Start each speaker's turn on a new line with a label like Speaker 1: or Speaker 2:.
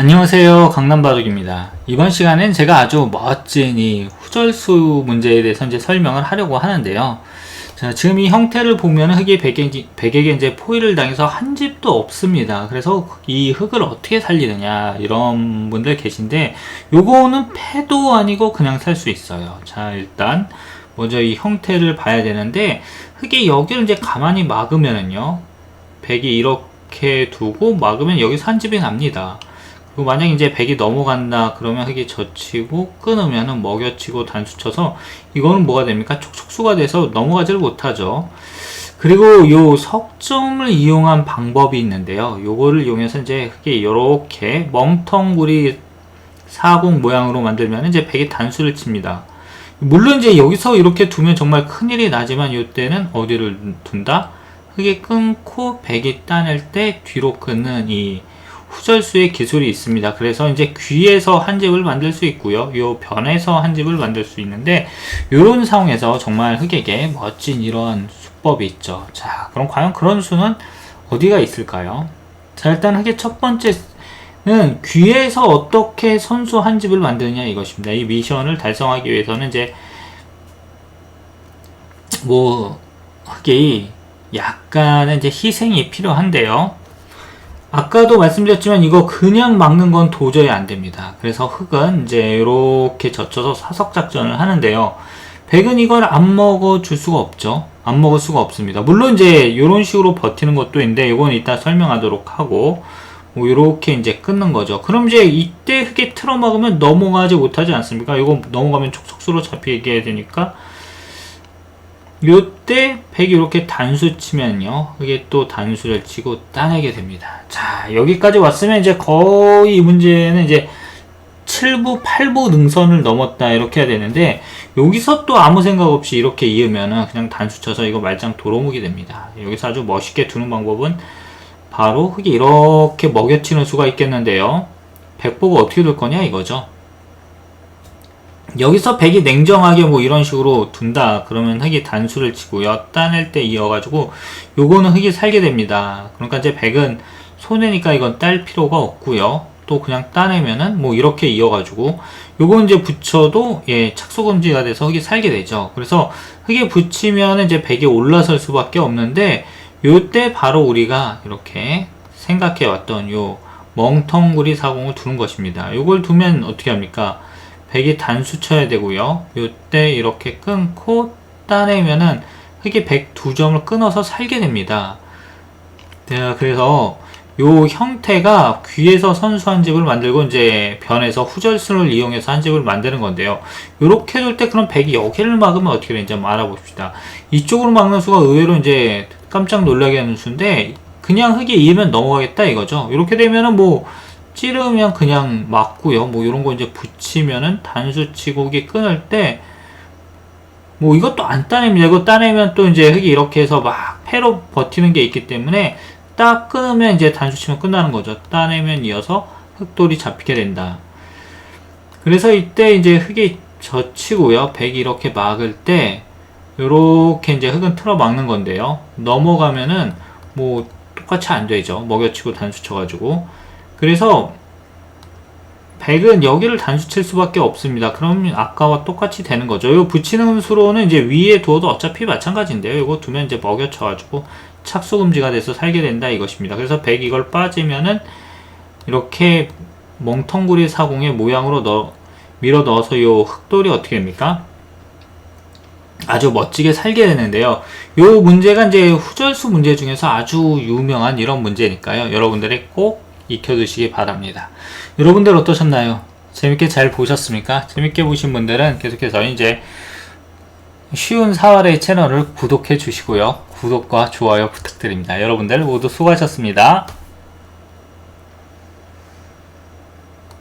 Speaker 1: 안녕하세요. 강남바둑입니다. 이번 시간엔 제가 아주 멋진 이 후절수 문제에 대해서 이제 설명을 하려고 하는데요. 자 지금 이 형태를 보면 흙이 백에, 백에게 이제 포위를 당해서 한 집도 없습니다. 그래서 이 흙을 어떻게 살리느냐 이런 분들 계신데 요거는 패도 아니고 그냥 살 수 있어요. 자 일단 먼저 이 형태를 봐야 되는데 흙이 여기를 이제 가만히 막으면은요. 백이 이렇게 두고 막으면 여기서 한 집이 납니다 만약 이제 100이 넘어간다 그러면 흙이 젖히고 끊으면은 먹여치고 단수 쳐서 이거는 뭐가 됩니까? 촉촉수가 돼서 넘어가지를 못하죠. 그리고 요 석점을 이용한 방법이 있는데요. 요거를 이용해서 이제 흙이 이렇게 멍텅구리 사공 모양으로 만들면 이제 100이 단수를 칩니다. 물론 이제 여기서 이렇게 두면 정말 큰일이 나지만 이때는 어디를 둔다? 흙이 끊고 100이 따낼 때 뒤로 끊는 이 후절수의 기술이 있습니다. 그래서 이제 귀에서 한 집을 만들 수 있고요. 요 변에서 한 집을 만들 수 있는데 이런 상황에서 정말 흑에게 멋진 이런 수법이 있죠. 자, 그럼 과연 그런 수는 어디가 있을까요? 자, 일단 흑의 첫 번째는 귀에서 어떻게 선수 한 집을 만드느냐 이것입니다. 이 미션을 달성하기 위해서는 이제 뭐 흑이 약간의 이제 희생이 필요한데요. 아까도 말씀드렸지만 이거 그냥 막는 건 도저히 안 됩니다. 그래서 흙은 이제 이렇게 젖혀서 사석 작전을 하는데요. 백은 이걸 안 먹어 줄 수가 없죠. 안 먹을 수가 없습니다. 물론 이제 이런 식으로 버티는 것도 있는데 이건 이따 설명하도록 하고 뭐 이렇게 이제 끊는 거죠. 그럼 이제 이때 흙에 틀어 막으면 넘어가지 못하지 않습니까? 이거 넘어가면 촉촉수로 잡히게 되니까 요때 100이 이렇게 단수 치면요. 이게 또 단수를 치고 따내게 됩니다. 자, 여기까지 왔으면 이제 거의 이 문제는 이제 7부, 8부 능선을 넘었다 이렇게 해야 되는데 여기서 또 아무 생각 없이 이렇게 이으면은 그냥 단수 쳐서 이거 말짱 도로묵이 됩니다. 여기서 아주 멋있게 두는 방법은 바로 흙이 이렇게 먹여치는 수가 있겠는데요. 백보가 어떻게 될 거냐 이거죠. 여기서 백이 냉정하게 뭐 이런 식으로 둔다. 그러면 흙이 단수를 치고요 따낼 때 이어가지고 요거는 흙이 살게 됩니다. 그러니까 이제 백은 손해니까 이건 딸 필요가 없고요. 또 그냥 따내면은 뭐 이렇게 이어가지고 요거 이제 붙여도 예 착수금지가 돼서 흙이 살게 되죠. 그래서 흙에 붙이면 이제 백이 올라설 수밖에 없는데 요때 바로 우리가 이렇게 생각해 왔던 요 멍텅구리 사공을 두는 것입니다. 요걸 두면 어떻게 합니까 100이 단수 쳐야 되고요. 요때 이렇게 끊고 따내면은 흙이 102점을 끊어서 살게 됩니다. 네, 그래서 요 형태가 귀에서 선수 한 집을 만들고 이제 변에서 후절순을 이용해서 한 집을 만드는 건데요. 요렇게 둘때 그럼 100이 여기를 막으면 어떻게 되는지 한번 알아봅시다. 이쪽으로 막는 수가 의외로 이제 깜짝 놀라게 하는 수인데 그냥 흙에 이으면 넘어가겠다 이거죠. 이렇게 되면은 뭐 찌르면 그냥 맞고요. 뭐 이런 거 이제 붙이면은 단수 치고 이게 끊을 때 뭐 이것도 안 따냅니다. 이거 따내면 또 이제 흙이 이렇게 해서 막 패로 버티는 게 있기 때문에 딱 끊으면 이제 단수 치면 끝나는 거죠. 따내면 이어서 흙돌이 잡히게 된다. 그래서 이때 이제 흙이 젖히고요. 백이 이렇게 막을 때 요렇게 이제 흙은 틀어 막는 건데요. 넘어가면은 뭐 똑같이 안 되죠. 먹여치고 단수 쳐가지고. 그래서 100은 여기를 단수칠 수밖에 없습니다. 그럼 아까와 똑같이 되는 거죠. 이 붙이는 수로는 이제 위에 두어도 어차피 마찬가지인데요. 이거 두면 이제 먹여쳐가지고 착수 금지가 돼서 살게 된다 이것입니다. 그래서 100 이걸 빠지면은 이렇게 멍텅구리 사공의 모양으로 넣어, 밀어 넣어서 이 흙돌이 어떻게 됩니까? 아주 멋지게 살게 되는데요. 이 문제가 이제 후절수 문제 중에서 아주 유명한 이런 문제니까요. 여러분들이 꼭 익혀두시기 바랍니다. 여러분들 어떠셨나요? 재밌게 잘 보셨습니까? 재밌게 보신 분들은 계속해서 이제 쉬운 사활의 채널을 구독해 주시고요. 구독과 좋아요 부탁드립니다. 여러분들 모두 수고하셨습니다.